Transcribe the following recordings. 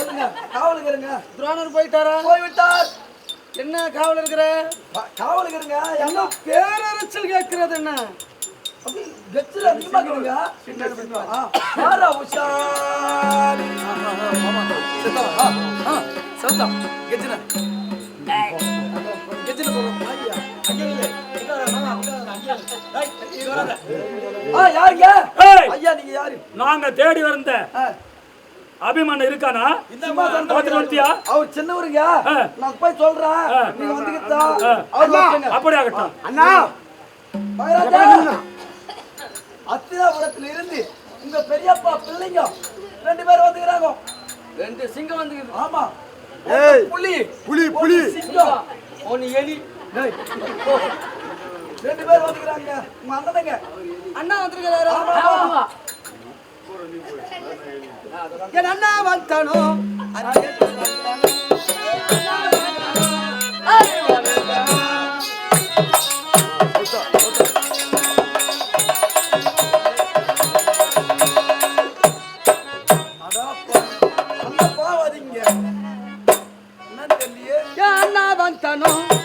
போயிட்டாருங்க துரோணர் போயிட்டாரா போய்விட்டார் என்ன காவல் இருக்கிற காவலுக்கு இருங்க என்ன பேரரசல் கேட்கறது என்ன கெச்சில் அதிகமா இருக்குங்க ஆ, யாரா உஷாரி சத்தம் வராத. ஆ, யாருங்க ஐயா நீங்க யாரு நாங்க தேடி வந்த ஆ, அபிமானம் இருக்கானா? பார்த்துட்டு வந்துட்டியா? அவர் சின்னவருங்க. நான் போய் சொல்றேன். நீங்க வந்துக்கிட்டா. அப்படி ஆகட்டும். அண்ணா மகாராஜா. அத்தியாபுரத்துல இருந்து உங்க பெரியப்பா பிள்ளைங்க ரெண்டு பேரும் வந்துக்கிறாங்க. ரெண்டு சிங்கம் வந்து ஆமா. ஏய் புலி புலி புலி. சிங்கம். ஒன்னு எலி. ரெண்டு பேர் வந்துக்கிறாங்க. உங்க அண்ணனுங்க. அண்ணா வந்திருக்கிறாரு? ஆமா. என் அண்ணா வந்தனோ அண்ணா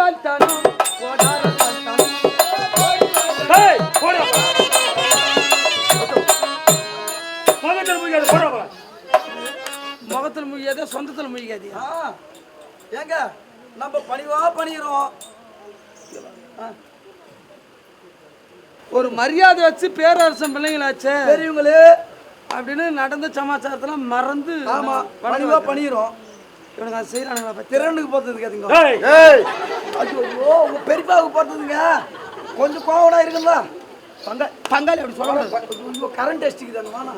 கோடி வந்தானோ கோடார வந்தானோ ஏய், போடா. முகத்துல முழியாதே சொந்தத்தில் முழிக்காதே ஏங்க நம்ம பணிவா பணிகிறோம் ஒரு மரியாதை வச்சு பேரரசன் பிள்ளைங்களாச்சே. பெரியவங்களே. அப்படின்னு நடந்த சமாச்சாரத்தெல்லாம் மறந்து ஆமா பணிவா பணிகிறோம் இவனுங்க அதை செய்யறானுங்களா திறனுக்கு பார்த்தது ஏய். ஐயோ உங்க பெரியப்பாவுக்கு பார்த்ததுங்க கொஞ்சம் கோவடா இருக்குங்களா? பங்க பங்காளி அப்படி சொல்ல ஐயோ கரண்ட் அடிச்சுக்குதாங்க வானா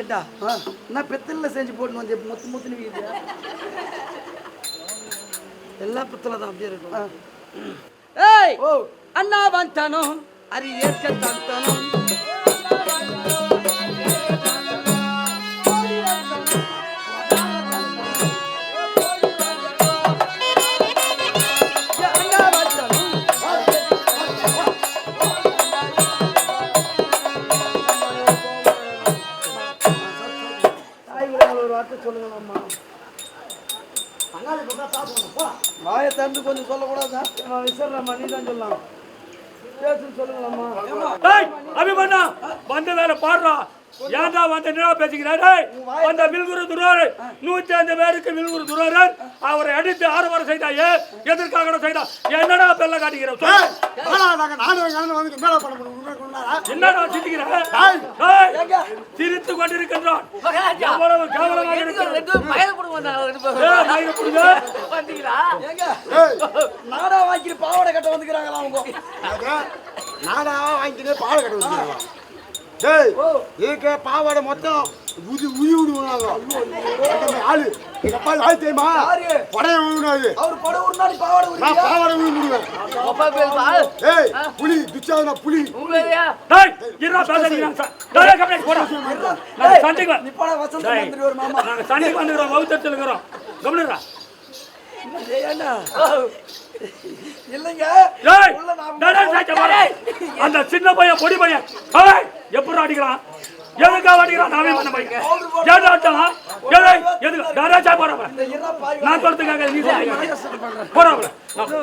ஏட்டா நான் பெத்தல்ல செஞ்சு போட்டு வந்து முத்து முத்து நிற்கிது எல்லா பித்தளை தான் அப்படியே இருக்கும். ஏய் ஓ. அண்ணா வந்தானோ அரி ஏற்க தந்தானோ சொல்லுங்கம்மா வாயை திறந்து கொஞ்சம் சொல்லக்கூடாதா நான் விசாரம்மா நீ தான் சொல்லலாம். பேசுன்னு சொல்லுங்களம்மா அபிமன்னா வந்த வேலை பாடுறா. ஏன்டா வந்து என்ன பேசிக்கிறாரு அந்த வில்குரு துரோரு நூத்தி அஞ்சு பேருக்கு வில்குரு துரோரர் அவரை அடித்து ஆரவாரம் செய்தாயே எதற்காக செய்தா. என்னடா பெல்ல காட்டிக்கிற? சொல்லு. என்னடா சிரிக்கிற ஏய், சிரித்து கொண்டிருக்கின்றான். எவ்வளவு கேவலமாக இருக்கிறது நாடா வாங்கிட்டு பாவாடை கட்ட வந்துக்கிறாங்களா அவங்க? நாடா வாங்கிட்டு பாலை கட்ட வச்சுருக்காங்க இதுக்கு பாவாடை மொத்தம் உதி உதி விடுவாங்க ஆளு. எங்க அப்பா ஆளு தெரியுமா? யாரு? படைய விடுவாரு அவர் ஒரு நாள் பாவாடை நான் உரியா பாவாடை விடு விடுவேன் ஏய் புலி துச்சாதனா புலி. டேய், பேசாதீங்க. டேய், போடா. சண்டைக்கு ஒரு மாமா. நாங்க சண்டைக்கு இல்லைங்க. நான். அந்த சின்ன பையன் பொடி பையன். ஏய், எப்படி அடிக்கிறான் எதுக்காக அடிக்கிறான் நாமே பண்ண பையன் ஏன் அடிச்சான் ஏய், எதுக்கு? டேரேஜா பாய் நான் சொல்றதுக்காக நீ போறவல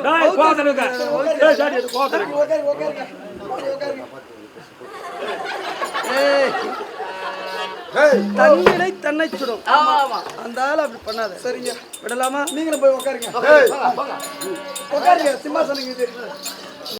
டேய் இது உட்காருங்க ஏய் ஏய் தன்னிலை தன்னை சுடும். அந்த ஆள் அப்படி பண்ணாத. சரிங்க. விடலாமா? நீங்களும் போய் உட்காருங்க ஏய். உட்காருங்க சிம்மாசனம் இது.